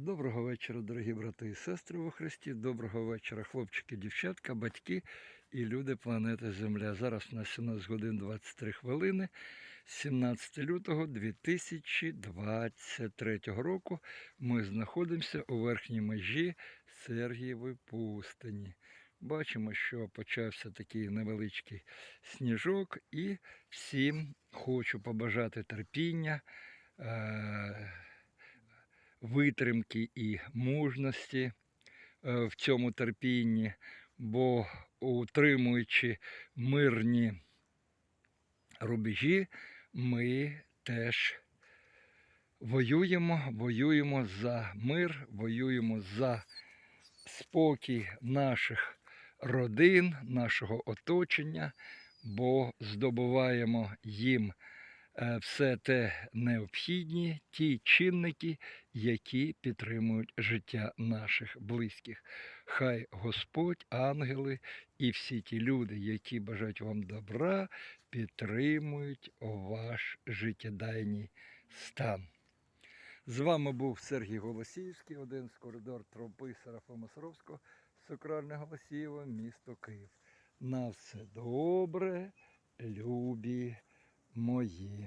Доброго вечора, дорогі брати і сестри во Христі. Доброго вечора, хлопчики, дівчатка, батьки і люди планети Земля. Зараз на 17 годин 23 хвилини, 17 лютого 2023 року. Ми знаходимося у верхній межі Сергієвої пустині. Бачимо, що почався такий невеличкий сніжок, і всім хочу побажати терпіння. Витримки і мужності е, в цьому терпінні, бо утримуючи мирні рубежі, ми теж воюємо, воюємо за мир, воюємо за спокій наших родин, нашого оточення, бо здобуваємо їм все те необхідні, ті чинники, які підтримують життя наших близьких. Хай Господь, ангели і всі ті люди, які бажають вам добра, підтримують ваш життєдайний стан. З вами був Сергій Голосіївський, один з коридор тропи Серафима Саровського, Сокральне Голосієво, місто Київ. На все добре, любі мої.